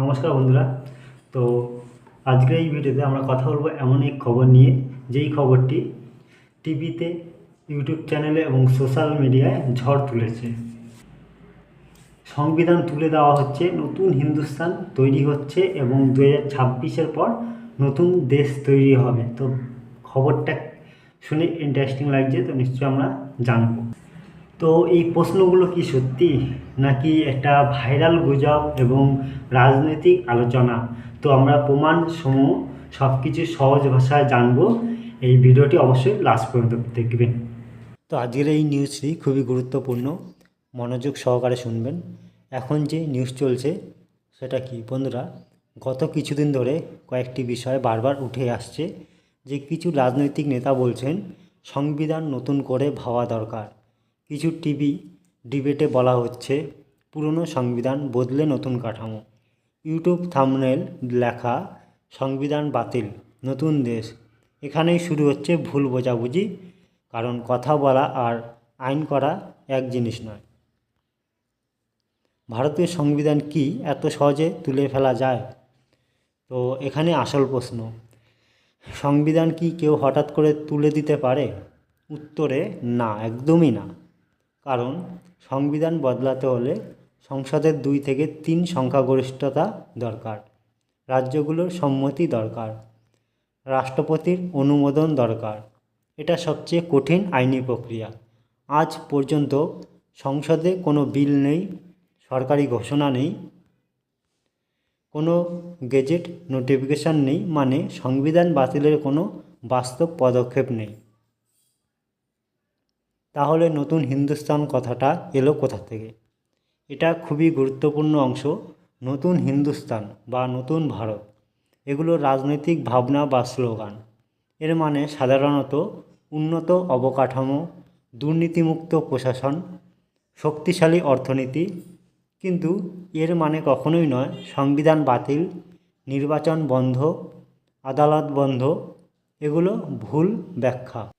নমস্কার বন্ধুরা। তো আজকের এই ভিডিওতে আমরা কথা বলব এমন এক খবর নিয়ে। যেই খবরটি টিভিতে, ইউটিউব চ্যানেলে এবং সোশ্যাল মিডিয়ায় ঝড় তুলেছে। সংবিধান তুলে দেওয়া হচ্ছে, নতুন হিন্দুস্তান তৈরি হচ্ছে এবং দু হাজার পর নতুন দেশ তৈরি হবে। তো খবরটা শুনে ইন্টারেস্টিং লাগছে, তো নিশ্চয়ই আমরা জানব। তো এই প্রশ্নগুলো কি সত্যি নাকি একটা ভাইরাল গুজব এবং রাজনৈতিক আলোচনা? তো আমরা প্রমাণ সমূহ সব কিছু সহজ ভাষায় জানব। এই ভিডিওটি অবশ্যই লাস্ট পর্যন্ত দেখবেন। তো আজকের এই নিউজটি খুবই গুরুত্বপূর্ণ। মনোযোগ সহকারে শুনবেন। এখন যে নিউজ চলছে, সেটা কি? বন্ধুরা, গত কিছুদিন ধরে কয়েকটি বিষয় বারবার উঠে আসছে যে কিছু রাজনৈতিক নেতা বলছেন, সংবিধান নতুন করে ভাবা দরকার। কিছু টিভি ডিবেটে বলা হচ্ছে, পুরনো সংবিধান বদলে নতুন কাঠামো। ইউটিউব থামনেল লেখা, সংবিধান বাতিল, নতুন দেশ। এখানেই শুরু হচ্ছে ভুল বোঝাবুঝি, কারণ কথা বলা আর আইন করা এক জিনিস নয়। ভারতীয় সংবিধান কি এত সহজে তুলে ফেলা যায়? তো এখানে আসল প্রশ্ন, সংবিধান কি কেউ হঠাৎ করে তুলে দিতে পারে? উত্তরে না, একদমই না। কারণ সংবিধান বদলাতে হলে সংসদের দুই থেকে তিন সংখ্যাগরিষ্ঠতা দরকার, রাজ্যগুলোর সম্মতি দরকার, রাষ্ট্রপতির অনুমোদন দরকার। এটা সবচেয়ে কঠিন আইনি প্রক্রিয়া। আজ পর্যন্ত সংসদে কোনো বিল নেই, সরকারি ঘোষণা নেই, কোনো গেজেট নোটিফিকেশান নেই মানে সংবিধান বাতিলের কোনো বাস্তব পদক্ষেপ নেই। তাহলে নতুন হিন্দুস্তান কথাটা এলো কোথা থেকে? এটা খুবই গুরুত্বপূর্ণ অংশ, নতুন হিন্দুস্তান বা নতুন ভারত। এগুলো রাজনৈতিক ভাবনা বা স্লোগান। এর মানে সাধারণত উন্নত অবকাঠামো, দুর্নীতিমুক্ত প্রশাসন, শক্তিশালী অর্থনীতি, কিন্তু এর মানে কখনোই নয় সংবিধান বাতিল, নির্বাচন বন্ধ, আদালত বন্ধ, এগুলো ভুল ব্যাখ্যা।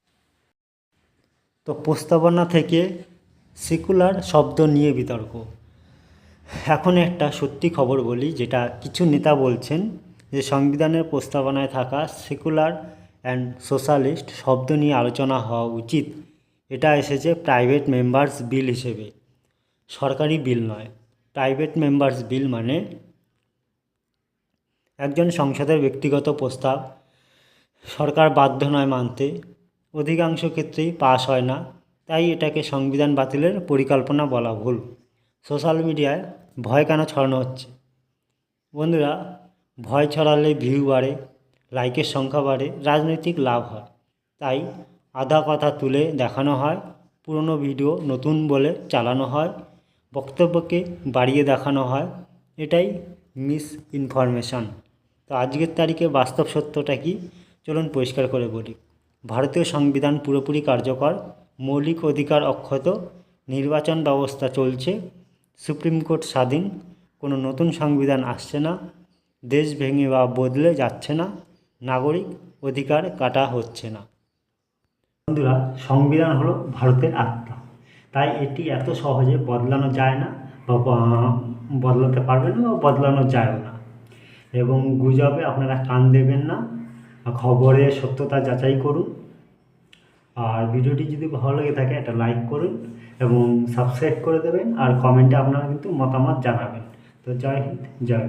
তো প্রস্তাবনা থেকে সেকুলার শব্দ নিয়ে বিতর্ক। এখন একটা সত্যি খবর বলি, যেটা কিছু নেতা বলছেন যে সংবিধানের প্রস্তাবনায় থাকা সেকুলার অ্যান্ড সোশ্যালিস্ট শব্দ নিয়ে আলোচনা হওয়া উচিত। এটা এসেছে প্রাইভেট মেম্বার্স বিল হিসেবে। সরকারি বিল নয় প্রাইভেট মেম্বার্স বিল মানে একজন সংসদের ব্যক্তিগত প্রস্তাব। সরকার বাধ্য নয় মানতে। অধিকাংশ ক্ষেত্রেই পাস হয় না, তাই এটাকে সংবিধান বাতিলের পরিকল্পনা বলা ভুল। সোশ্যাল মিডিয়ায় ভয় কেন ছড়ানো হচ্ছে? বন্ধুরা, ভয় ছড়ালে ভিউ বাড়ে, লাইকের সংখ্যা বাড়ে, রাজনৈতিক লাভ হয়। তাই আধা কথা তুলে দেখানো হয়, পুরনো ভিডিও নতুন বলে চালানো হয়, বক্তব্যকে বাড়িয়ে দেখানো হয়, এটাই মিস ইনফরমেশান তো আজকের তারিখে বাস্তব সত্যটা কি? চলুন পরিষ্কার করে বলি। ভারতীয় সংবিধান পুরোপুরি কার্যকর, মৌলিক অধিকার অক্ষত, নির্বাচন ব্যবস্থা চলছে, সুপ্রিম কোর্ট স্বাধীন, কোনো নতুন সংবিধান আসছে না, দেশ ভেঙে বা বদলে যাচ্ছে না, নাগরিক অধিকার কাটা হচ্ছে না। বন্ধুরা, সংবিধান হলো ভারতের আত্মা। তাই এটি এত সহজে বদলানো যায় না বা বদলাতে পারবে না বা বদলানো যায় না। এবং গুজবে আপনারা কান দেবেন না খবরের সত্যতা যাচাই করুন। আর ভিডিওটি যদি ভালো লেগে থাকে, একটা লাইক করুন এবং সাবস্ক্রাইব করে দেবেন। আর কমেন্টে আপনারা কিন্তু মতামত জানাবেন। তো জয় হিন্দ, জয়